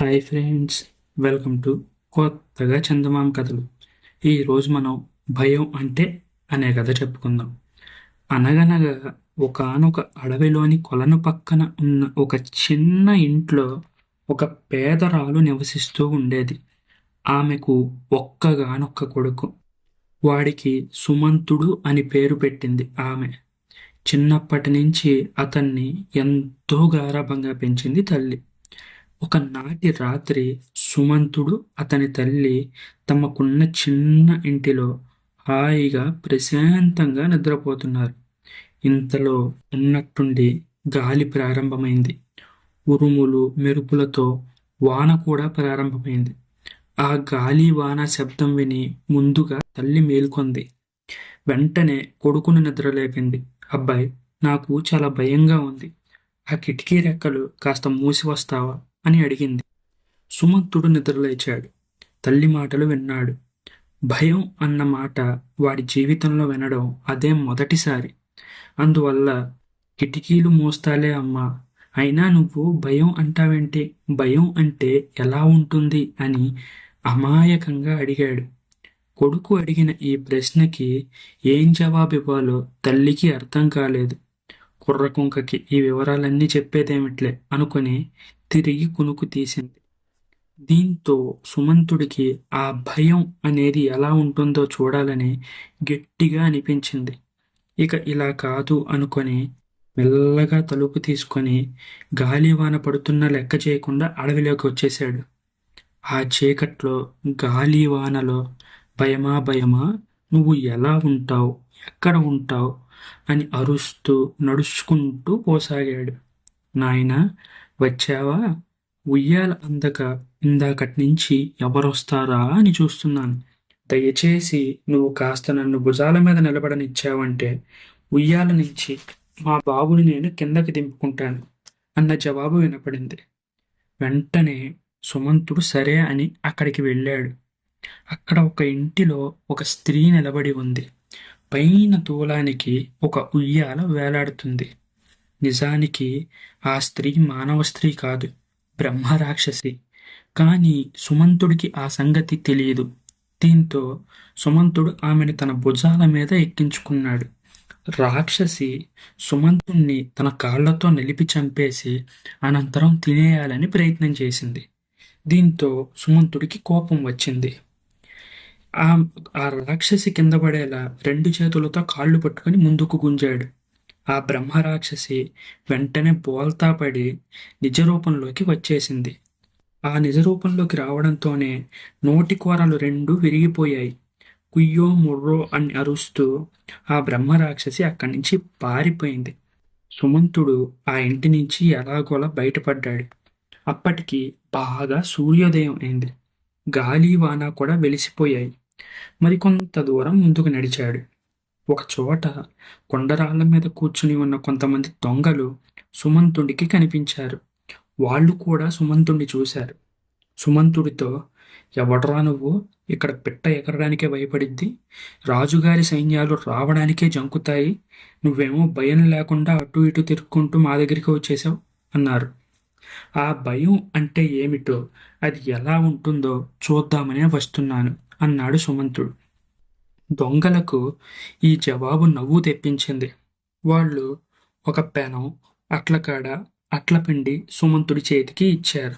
Hi friends welcome to కొత్తగా చందమామ కథలు. ఈరోజు మనం భయం అంటే అనే కథ చెప్పుకుందాం. అనగనగా ఒకానొక అడవిలోని కొలను పక్కన ఉన్న ఒక చిన్న ఇంట్లో ఒక పేదరాలు నివసిస్తూ ఉండేది. ఆమెకు ఒక్కగానొక్క కొడుకు. వాడికి సుమంతుడు అని పేరు పెట్టింది ఆమె. చిన్నప్పటి నుంచి అతన్ని ఎంతో గారాభంగా పెంచింది తల్లి. ఒకనాటి రాత్రి సుమంతుడు అతని తల్లి తమకున్న చిన్న ఇంటిలో హాయిగా ప్రశాంతంగా నిద్రపోతున్నారు. ఇంతలో ఉన్నట్టుండి గాలి ప్రారంభమైంది. ఉరుములు మెరుపులతో వాన కూడా ప్రారంభమైంది. ఆ గాలి వాన శబ్దం విని ముందుగా తల్లి మేల్కొంది. వెంటనే కొడుకును నిద్రలేపింది అబ్బాయి నాకు చాలా భయంగా ఉంది. ఆ కిటికీ రెక్కలు కాస్త మూసి వస్తావా అని అడిగింది. సుమంతుడు నిద్రలేచాడు తల్లి మాటలు విన్నాడు. భయం అన్న మాట వాడి జీవితంలో వినడం అదే మొదటిసారి. అందువల్ల కిటికీలు మోస్తాలే అమ్మా. అయినా నువ్వు భయం అంటావేంటి? భయం అంటే ఎలా ఉంటుంది అని అమాయకంగా అడిగాడు. కొడుకు అడిగిన ఈ ప్రశ్నకి ఏం జవాబు ఇవ్వాలో తల్లికి అర్థం కాలేదు. కుర్రకుంకకి ఈ వివరాలన్నీ చెప్పేదేమిట్లే అనుకుని తిరిగి కునుకు తీసింది. దీంతో సుమంతుడికి ఆ భయం అనేది ఎలా ఉంటుందో చూడాలని గట్టిగా అనిపించింది. ఇక ఇలా కాదు అనుకొని మెల్లగా తలుపు తీసుకొని గాలివాన పడుతున్న లెక్క చేయకుండా అడవిలోకి వచ్చేశాడు. ఆ చీకట్లో గాలివానలో భయమా భయమా నువ్వు ఎలా ఉంటావు ఎక్కడ ఉంటావు అని అరుస్తూ నడుచుకుంటూ పోసాగాడు. నాయన వచ్చావా? ఉయ్యాల అందక ఇందాకటి నుంచి ఎవరొస్తారా అని చూస్తున్నాను. దయచేసి నువ్వు కాస్త నన్ను భుజాల మీద నిలబడనిచ్చావంటే ఉయ్యాల నుంచి మా బాబుని నేను కిందకి దింపుకుంటాను అన్న జవాబు వినపడింది. వెంటనే సుమంతుడు సరే అని అక్కడికి వెళ్ళాడు. అక్కడ ఒక ఇంటిలో ఒక స్త్రీ నిలబడి ఉంది. పైన తూలానికి ఒక ఉయ్యాల వేలాడుతుంది. నిజానికి ఆ స్త్రీ మానవ స్త్రీ కాదు బ్రహ్మ రాక్షసి కానీ సుమంతుడికి ఆ సంగతి తెలియదు. దీంతో సుమంతుడు ఆమెను తన భుజాల మీద ఎక్కించుకున్నాడు. రాక్షసి సుమంతుణ్ణి తన కాళ్ళతో నిలిపి చంపేసి అనంతరం తినేయాలని ప్రయత్నం చేసింది. దీంతో సుమంతుడికి కోపం వచ్చింది. ఆ ఆ రాక్షసి కింద పడేలా రెండు చేతులతో కాళ్ళు పట్టుకొని ముందుకు గుంజాడు. ఆ బ్రహ్మరాక్షసి వెంటనే బోల్తా పడి నిజరూపంలోకి వచ్చేసింది. ఆ నిజరూపంలోకి రావడంతోనే నోటి కూరలు రెండు విరిగిపోయాయి. కుయ్యో ముర్రో అని అరుస్తూ ఆ బ్రహ్మరాక్షసి అక్కడి నుంచి పారిపోయింది. సుమంతుడు ఆ ఇంటి నుంచి ఎలాగోలా బయటపడ్డాడు. అప్పటికి బాగా సూర్యోదయం అయింది. గాలి వాన కూడా వెలిసిపోయాయి. మరికొంత దూరం ముందుకు నడిచాడు. ఒక చోట కొండరాళ్ళ మీద కూర్చుని ఉన్న కొంతమంది దొంగలు సుమంతుడికి కనిపించారు. వాళ్ళు కూడా సుమంతుడిని చూశారు. సుమంతుడితో ఎవడరా నువ్వు? ఇక్కడ పిట్ట ఎగరడానికే భయపడిద్ది. రాజుగారి సైన్యాలు రావడానికే జంకుతాయి. నువ్వేమో భయం లేకుండా అటు ఇటు తిరుక్కుంటూ మా దగ్గరికి వచ్చేసావు అన్నారు. ఆ భయం అంటే ఏమిటో? అది ఎలా ఉంటుందో చూద్దామనే వస్తున్నాను అన్నాడు సుమంతుడు. దొంగలకు ఈ జవాబు నవ్వు తెప్పించింది. వాళ్ళు ఒక పెనం అట్లకాడ అట్లపిండి సుమంతుడి చేతికి ఇచ్చారు.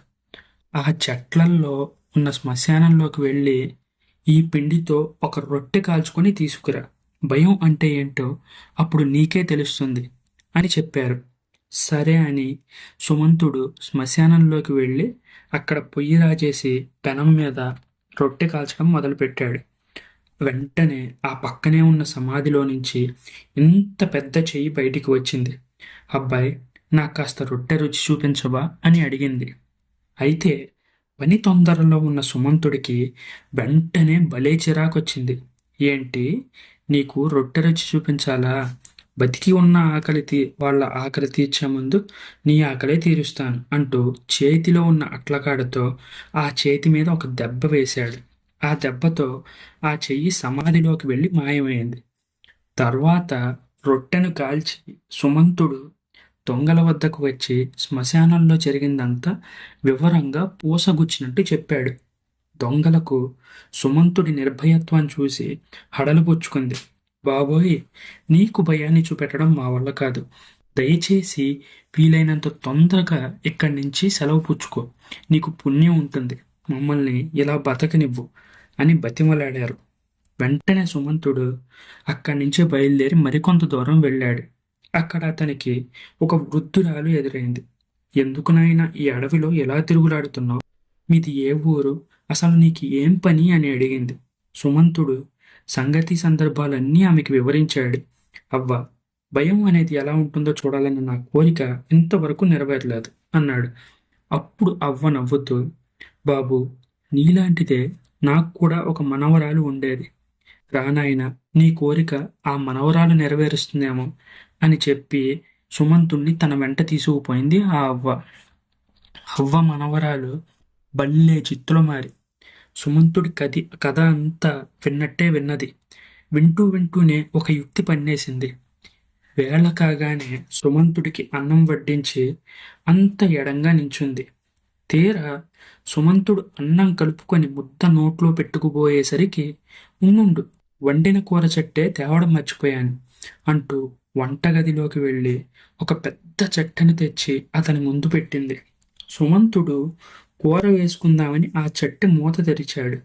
ఆ చెట్లల్లో ఉన్న శ్మశానంలోకి వెళ్ళి ఈ పిండితో ఒక రొట్టె కాల్చుకొని తీసుకురా. భయం అంటే ఏంటో అప్పుడు నీకే తెలుస్తుంది అని చెప్పారు. సరే అని సుమంతుడు శ్మశానంలోకి వెళ్ళి అక్కడ పొయ్యి రాజేసి పెనం మీద రొట్టె కాల్చడం మొదలుపెట్టాడు. వెంటనే ఆ పక్కనే ఉన్న సమాధిలో నుంచి ఇంత పెద్ద చెయ్యి బయటికి వచ్చింది. అబ్బాయి నాకు కాస్త రొట్టె రుచి చూపించవా? అని అడిగింది. అయితే పని తొందరలో ఉన్న సుమంతుడికి వెంటనే భలే చిరాకొచ్చింది. ఏంటి నీకు రొట్టె రుచి చూపించాలా? బతికి ఉన్న ఆకలి తీ వాళ్ళ ఆకలి తీర్చే ముందు నీ ఆకలే తీరుస్తాను అంటూ చేతిలో ఉన్న అట్లకాడతో ఆ చేతి మీద ఒక దెబ్బ వేశాడు. ఆ దెబ్బతో ఆ చెయ్యి సమాధిలోకి వెళ్ళి మాయమైంది. తర్వాత రొట్టెను కాల్చి సుమంతుడు దొంగల వద్దకు వచ్చి శ్మశానంలో జరిగిందంతా వివరంగా పూసగుచ్చినట్టు చెప్పాడు. దొంగలకు సుమంతుడి నిర్భయత్వాన్ని చూసి హడలుపుచ్చుకుంది బాబోయ్ నీకు భయాన్ని చూపెట్టడం మా వల్ల కాదు. దయచేసి వీలైనంత తొందరగా ఇక్కడి నుంచి సెలవు పుచ్చుకో. నీకు పుణ్యం ఉంటుంది. మమ్మల్ని ఇలా బతకనివ్వు. అని బతిమలాడారు. వెంటనే సుమంతుడు అక్కడి నుంచి బయలుదేరి మరికొంత దూరం వెళ్ళాడు. అక్కడ అతనికి ఒక వృద్ధురాలు ఎదురైంది. ఎందుకునైనా ఈ అడవిలో ఎలా తిరుగులాడుతున్నావు? మీది ఏ ఊరు? అసలు నీకు ఏం పని? అని అడిగింది. సుమంతుడు సంగతి సందర్భాలన్నీ ఆమెకు వివరించాడు. అవ్వ భయం అనేది ఎలా ఉంటుందో చూడాలన్న నా కోరిక ఇంతవరకు నెరవేరలేదు అన్నాడు. అప్పుడు అవ్వ నవ్వుతూ బాబు నీలాంటిదే నాకు కూడా ఒక మనవరాలు ఉండేది. రానాయన నీ కోరిక ఆ మనవరాలు నెరవేరుస్తుందేమో అని చెప్పి సుమంతుణ్ణి తన వెంట తీసుకుపోయింది ఆ అవ్వ. అవ్వ మనవరాలు బల్లే చిత్తులమారి సుమంతుడి కది కథ అంతా విన్నట్టే విన్నది. వింటూ వింటూనే ఒక యుక్తి పన్నేసింది. వేళ కాగానే సుమంతుడికి అన్నం వడ్డించి అంత ఎడంగా నించుంది. తీరా సుమంతుడు అన్నం కలుపుకొని ముద్ద నోట్లో పెట్టుకుపోయేసరికి ఉండు వండిన కూర చెట్టే తేవడం మర్చిపోయాను అంటూ వంటగదిలోకి వెళ్ళి ఒక పెద్ద చెట్టని తెచ్చి అతని ముందు పెట్టింది. సుమంతుడు కూర వేసుకుందామని ఆ చెట్టు మూత తెరిచాడు.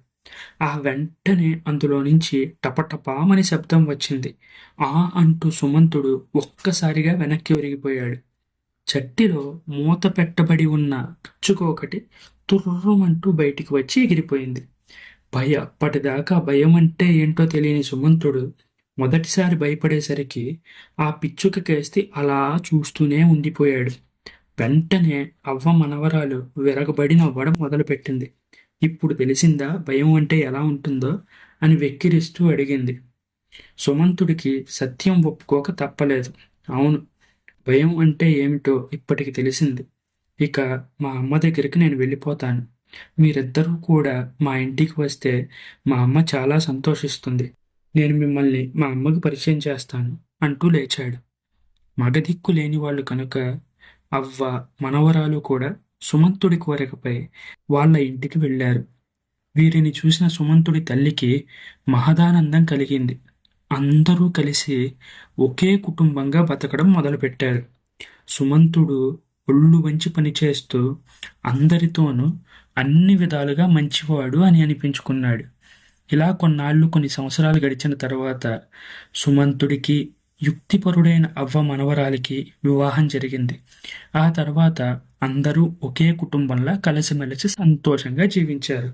ఆ వెంటనే అందులో నుంచి టపటపామని శబ్దం వచ్చింది. ఆ అంటూ సుమంతుడు ఒక్కసారిగా వెనక్కి ఒరిగిపోయాడు. చట్టిలో మూత పెట్టబడి ఉన్న పిచ్చుక ఒకటి తుర్రుమంటూ బయటికి వచ్చి ఎగిరిపోయింది. భయ అప్పటిదాకా భయం అంటే ఏంటో తెలియని సుమంతుడు మొదటిసారి భయపడేసరికి ఆ పిచ్చుక కేస్తే అలా చూస్తూనే ఉండిపోయాడు. వెంటనే అవ్వ మనవరాలు విరగబడి నవ్వడం మొదలుపెట్టింది. ఇప్పుడు తెలిసిందా భయం అంటే ఎలా ఉంటుందో అని వెక్కిరిస్తూ అడిగింది. సుమంతుడికి సత్యం ఒప్పుకోక తప్పలేదు. అవును భయం అంటే ఏమిటో ఇప్పటికి తెలిసింది. ఇక మా అమ్మ దగ్గరికి నేను వెళ్ళిపోతాను. మీరిద్దరూ కూడా మా ఇంటికి వస్తే మా అమ్మ చాలా సంతోషిస్తుంది. నేను మిమ్మల్ని మా అమ్మకు పరిచయం చేస్తాను అంటూ లేచాడు. మగదిక్కు లేని వాళ్ళు కనుక అవ్వ మనవరాలు కూడా సుమంతుడి కోరికపై వాళ్ళ ఇంటికి వెళ్ళారు. వీరిని చూసిన సుమంతుడి తల్లికి మహదానందం కలిగింది. అందరూ కలిసి ఒకే కుటుంబంగా బతకడం మొదలుపెట్టారు. సుమంతుడు ఒళ్ళు వంచి పనిచేస్తూ అందరితోనూ అన్ని విధాలుగా మంచివాడు అని అనిపించుకున్నాడు. ఇలా కొన్నాళ్ళు కొన్ని సంవత్సరాలు గడిచిన తర్వాత సుమంతుడికి యుక్తిపరుడైన అవ్వ మనవరాలికి వివాహం జరిగింది. ఆ తర్వాత అందరూ ఒకే కుటుంబంలా కలిసిమెలిసి సంతోషంగా జీవించారు.